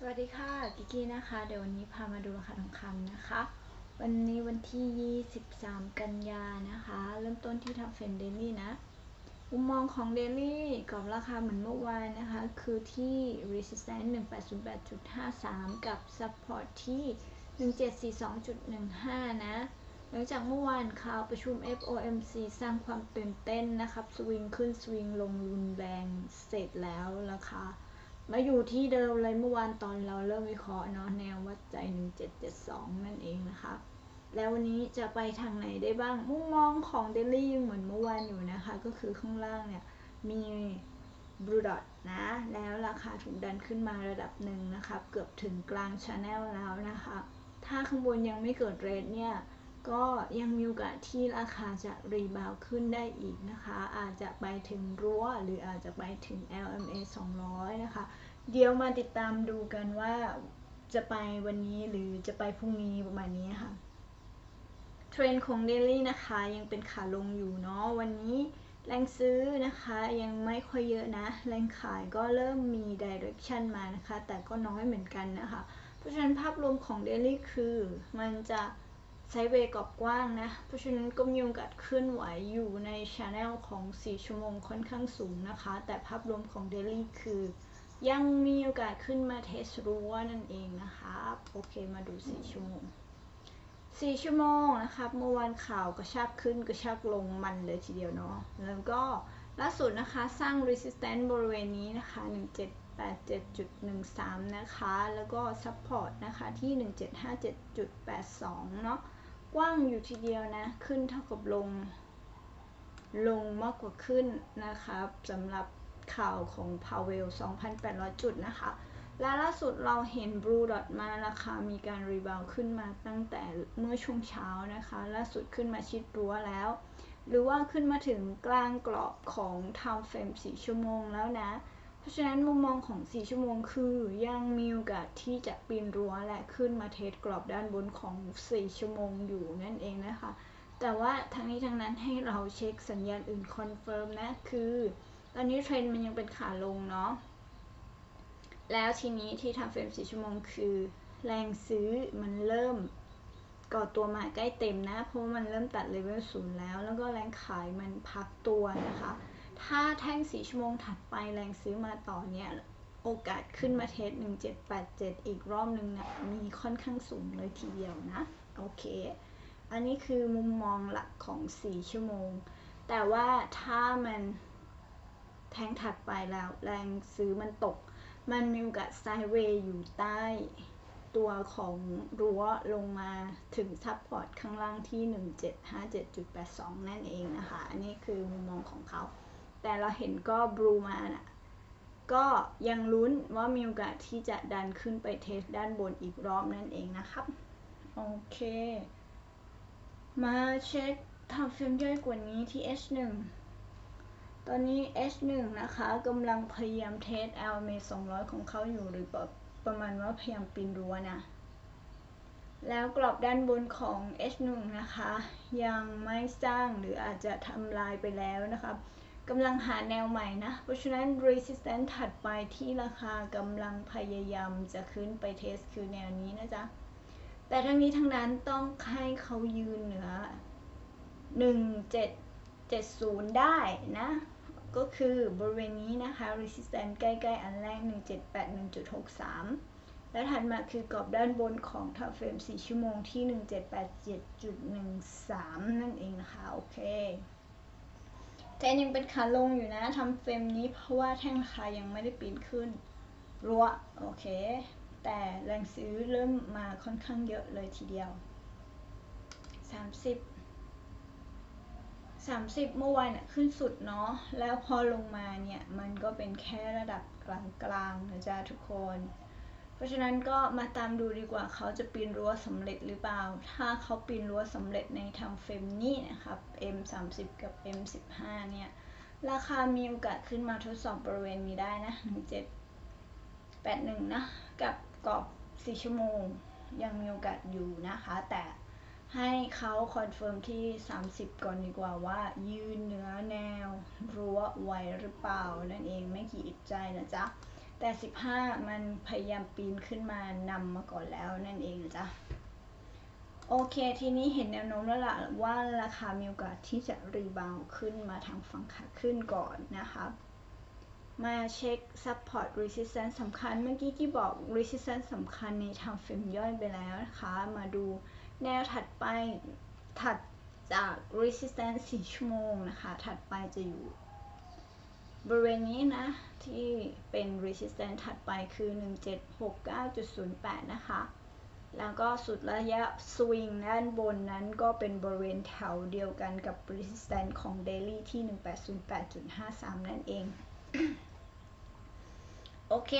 สวัสดีค่ะกิกกี้นะคะ เดี๋ยววันนี้พามาดูราคาทองคำนะคะ วันนี้วันที่ 23 กันยานะคะ เริ่มต้นที่ทำเฟรนเดลี่นะมุมมองของเดลี่กับราคาเหมือนเมื่อวานนะคะ คือที่ resistance 1808.53 กับ support ที่ 1742.15 นะหลังจากเมื่อวานข่าวประชุม FOMC สร้างความตื่นเต้นนะครับสวิงขึ้นสวิงลงรุนแรงเสร็จแล้วราคา มาอยู่ที่เดิมเลยเมื่อวานตอนเราเริ่มวิเคราะห์เนาะแนววัดใจ 1772 นั่นเองนะคะ แล้ววันนี้จะไปทางไหนได้บ้างมุมมองของเดลี่ยังเหมือนเมื่อวานอยู่นะคะ ก็คือข้างล่างเนี่ย มีบรูดอทนะ แล้วราคาถูกดันขึ้นมาระดับหนึ่งนะคะเกือบถึงกลางชาแนลแล้วนะคะ ถ้าข้างบนยังไม่เกิดเรทเนี่ย ก็ยังมีโอกาสที่ราคาจะรีบาวขึ้นได้อีกนะคะ อาจจะไปถึงรั้วหรืออาจจะไปถึง LMA 200 นะคะ เดี๋ยวมาติดตามดูกันว่าจะไปวันนี้หรือจะไปพรุ่งนี้ประมาณนี้ค่ะ เทรนด์ของเดลี่นะคะยังเป็นขาลงอยู่เนาะวันนี้แรงซื้อนะคะยังไม่ค่อยเยอะนะ แรงขายก็เริ่มมีดิเรกชันมานะคะ แต่ก็น้อยเหมือนกันนะคะ เพราะฉะนั้นภาพรวมของเดลี่คือมันจะ ไซด์เวย์กรอบกว้างนะ เพราะฉะนั้นก็มีโอกาสเคลื่อนไหวอยู่ในช anel ของ 4 ชั่วโมงค่อนข้างสูงนะคะ แต่ภาพรวมของเดลี่คือ ยังมีโอกาสขึ้นมาเทสรั้วนั่นเองนะคะ โอเคมาดู 4 ชั่วโมง 4 ชั่วโมงนะครับเมื่อวานข่าวกระชากขึ้นกระชากลงมันเลยทีเดียวเนาะ แล้วก็ล่าสุดนะคะสร้าง resistance บริเวณนี้นะคะ 1787.13 นะคะ แล้วก็ support นะคะที่ 1757.82 เนาะ กว้างอยู่ทีเดียวนะ ขึ้นเท่ากับลง ลงมากกว่าขึ้นนะคะสำหรับข่าวของพาวเวล 2,800 จุดนะคะ และล่าสุดเราเห็นบลูดอทมาราคามีการรีบาวขึ้นมาตั้งแต่เมื่อช่วงเช้านะคะ ล่าสุดขึ้นมาชิดรั้วแล้ว หรือว่าขึ้นมาถึงกลางกรอบของ time frame 4ชั่วโมงแล้วนะ ราะฉะนั้นมุมมองของ 4 ชั่วโมงคือยังมีโอกาสที่จะปีนรั้วและขึ้นมาเทสกรอบด้านบนของ 4 ชั่วโมงอยู่นั่นเองนะคะ แต่ว่าทั้งนี้ทั้งนั้นให้เราเช็คสัญญาณอื่นคอนเฟิร์มนะคือ ตอนนี้เทรนด์มันยังเป็นขาลงเนาะแล้วทีนี้ที่ทำเฟรม 4 ชั่วโมงคือ แรงซื้อมันเริ่มก่อตัวมาใกล้เต็มนะ เพราะมันเริ่มตัดเลเวลศูนย์แล้ว แล้วก็แรงขายมันพักตัวนะคะ ถ้าแท่ง 4 ชั่วโมงถัดไปแรงซื้อมาต่อเนี่ยโอกาสขึ้นมาเทส 1787 อีกรอบนึงเนี่ยมีค่อนข้างสูงเลยทีเดียวนะ โอเค อันนี้คือมุมมองหลักของ 4 ชั่วโมง แต่ว่าถ้ามันแทงถัดไปแล้วแรงซื้อมันตก มันมีโอกาสไซด์เวย์อยู่ใต้ตัวของรั้วลงมาถึงซับพอร์ตข้างล่างที่ 1757.82 นั่นเองนะคะ อันนี้คือมุมมองของเขา แต่เราเห็นก็บลูมาน่ะก็ยังลุ้นว่ามีโอกาสที่จะดันขึ้นไปเทสด้านบนอีกรอบนั่นเองนะครับ โอเค มาเช็คทำเฟรมย่อยกว่านี้ที่ H1 ตอนนี้ H1 นะคะกำลังพยายามเทส LMA 200 ของเขาอยู่หรือแบบประมาณว่าพยายามปีนรั้วนะ แล้วกรอบด้านบนของ H1 นะคะ ยังไม่สร้างหรืออาจจะทำลายไปแล้วนะคะ กำลังหาแนวใหม่นะ เพราะฉะนั้น resistance ถัดไปที่ราคากำลังพยายามจะขึ้นไปเทสคือแนวนี้นะจ๊ะ แต่ทั้งนี้ทั้งนั้นต้องให้เขายืนเหนือ 1770 ได้นะ ก็คือบริเวณนี้นะคะ resistance ใกล้ๆ อันแรก 1781.63 แล้วถัดมาคือกรอบด้านบนของ top frame 4ชั่วโมงที่ 1787.13 นั่นเองนะคะ โอเค แทนยังเป็นขาลงอยู่นะทำเฟรมนี้เพราะว่าแท่งราคายังไม่ได้ปีนขึ้นรัวโอเค แต่แรงซื้อเริ่มมาค่อนข้างเยอะเลยทีเดียว 30 30 เมื่อวานขึ้นสุดเนาะแล้วพอลงมาเนี่ย มันก็เป็นแค่ระดับกลางๆนะจ๊ะทุกคน เพราะฉะนั้นก็มาตามดูดีกว่าเขาจะปีนรั้วสำเร็จหรือเปล่า ถ้าเขาปีนรั้วสำเร็จในทางเฟรมนี้นะครับ M30 กับ M15 เนี่ย ราคามีโอกาสขึ้นมาทดสอบบริเวณนี้ได้นะ 1781 นะ กับกรอบ 4 ชั่วโมง ยังมีโอกาสอยู่นะคะ แต่ให้เขาคอนเฟิร์มที่ 30 ก่อนดีกว่าว่า ยืนเหนือแนวรั้วไหวหรือเปล่า นั่นเองไม่กี่อิจใจนะจ๊ะ แต่ 15 มันพยายามปีนขึ้นมานำมาก่อนแล้วนั่นเองนะจ๊ะโอเค ทีนี้เห็นแนวโน้มแล้วล่ะว่าราคามีโอกาสที่จะรีบาวขึ้นมาทางฝั่งขาขึ้นก่อนนะคะมาเช็ค support resistance สำคัญ เมื่อกี้ที่บอก resistance สำคัญในทางเฟรมย่อยไปแล้วนะคะ มาดูแนวถัดไปถัดจาก resistance 4 ชั่วโมงนะคะ ถัดไปจะอยู่ บริเวณนี้นะ ที่เป็น resistance ถัดไปคือ 1769.08 นะคะ แล้วก็สุดระยะสวิงด้านบนนั้นก็เป็นบริเวณแถวเดียวกันกับ resistance ของ daily ที่ 1808.53 นั่นเอง โอเค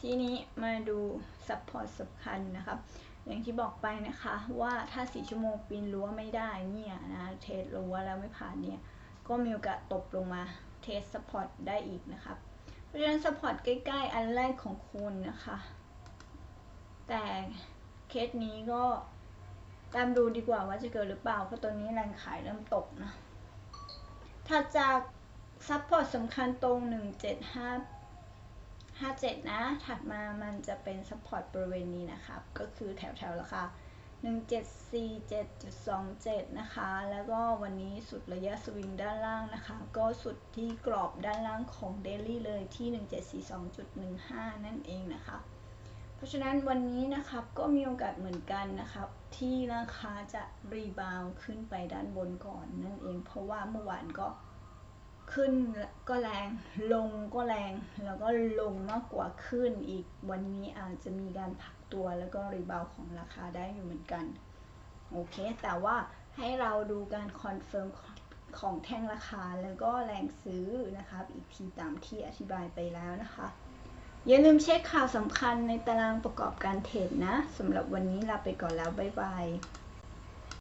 ทีนี้มาดู support สำคัญนะครับ อย่างที่บอกไปนะคะว่าถ้า 4 ชั่วโมงปีนรั้วไม่ได้เนี่ยนะ เทสรั้วแล้วไม่ผ่านเนี่ย ก็มีโอกาสตกลงมา เทส support ได้อีกนะครับเพราะฉะนั้น support ใกล้ ๆ อันแรกของคุณนะคะ แต่เคสนี้ก็ตามดูดีกว่าว่าจะเกิดหรือเปล่า เพราะตอนนี้แรงขายเริ่มตกนะถ้าจากซัพพอร์ตสำคัญตรง 175 57 นะ ถัดมามันจะเป็นซัพพอร์ตบริเวณนี้นะครับ ก็คือแถวแถวราคา 1747.27 นะคะ แล้วก็วันนี้สุดระยะสวิงด้านล่างนะคะ ก็สุดที่กรอบด้านล่างของเดลี่เลยที่ 1742.15 นั่นเองนะคะ เพราะฉะนั้นวันนี้นะครับก็มีโอกาสเหมือนกันนะครับ ที่ราคาจะรีบาวขึ้นไปด้านบนก่อนนั่นเอง เพราะว่าเมื่อวานก็ขึ้นก็แรง ลงก็แรง แล้วก็ลงมากกว่าขึ้นอีก วันนี้อาจจะมีการพัก ตัวแล้วก็รีบาวของราคาได้อยู่เหมือนกัน โอเค แต่ว่าให้เราดูการคอนเฟิร์มของแท่งราคาแล้วก็แรงซื้อนะครับอีกทีตามที่อธิบายไปแล้วนะคะ อย่าลืมเช็คข่าวสำคัญในตารางประกอบการเทรดนะสำหรับวันนี้ลาไปก่อนแล้ว บ๊ายบาย